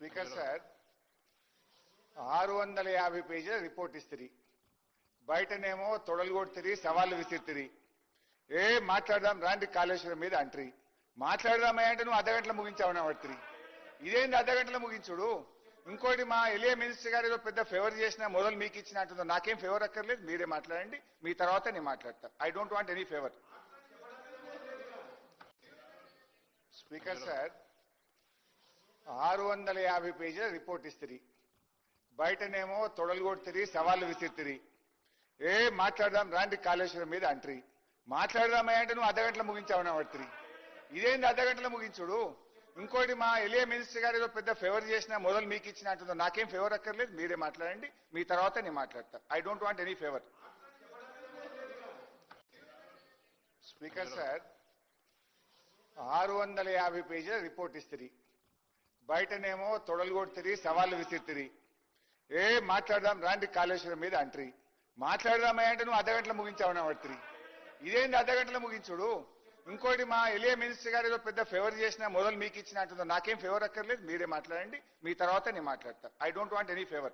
Speaker sir ఆరు వందల యాభై పేజీల రిపోర్ట్ ఇస్తుంది బయటనేమో తొడలు కొడుతుంది సవాళ్ళు విసిరితిరి. ఏ మాట్లాడదాం రాండి కాళేశ్వరం మీద అంట్రి. మాట్లాడదామా అంటే నువ్వు అర్ధగంటలో ముగించావు పడుతుంది ఇదేంది అర్ధగంటలో ముగించుడు ఇంకోటి మా ఎలియా మినిస్టర్ గారు ఏదో పెద్ద ఫేవర్ చేసిన మొదలు మీకు ఇచ్చిన అంటుందో నాకేం ఫేవర్ అక్కర్లేదు మీరే మాట్లాడండి. మీ తర్వాత నేను మాట్లాడతా. I don't want any favour speaker sir ఆరు వందల యాభై పేజీల రిపోర్ట్ ఇస్తుంది బయటనేమో తొడలు కొడుతుంది సవాళ్ళు విసిరితిరి. ఏ మాట్లాడదాం రాండి కాళేశ్వరం మీద అంట్రి. మాట్లాడదామా అంటే నువ్వు అర్ధగంటలో ముగించావు పడుతుంది ఇదేంది అర్ధగంటలో ముగించుడు ఇంకోటి మా ఎలియా మినిస్టర్ గారు ఏదో పెద్ద ఫేవర్ చేసిన మొదలు మీకు ఇచ్చిన అంటుందో నాకేం ఫేవర్ అక్కర్లేదు మీరే మాట్లాడండి మీ తర్వాత నేను మాట్లాడతా. I don't want any favour. Speaker sir ఆరు వందల యాభై పేజీల రిపోర్ట్ ఇస్తుంది బయటనేమో తొడలు సవాళ్ళు విసిరితిరి ఏ మాట్లాడదాం రాండి కాళేశ్వరం మీద అంట్రి. మాట్లాడదామే అంటే నువ్వు అర్ధగంటలో ముగించావు పడుతుంది ఇదేంది అర్ధగంటలో ముగించుడు? ఇంకోటి మా ఎలియా మినిస్టర్ గారు ఏదో పెద్ద ఫేవర్ చేసిన మొదలు మీకు ఇచ్చిన అంటుందో నాకేం ఫేవర్ అక్కర్లేదు మీరే మాట్లాడండి మీ తర్వాత నేను మాట్లాడతా. I don't want any favour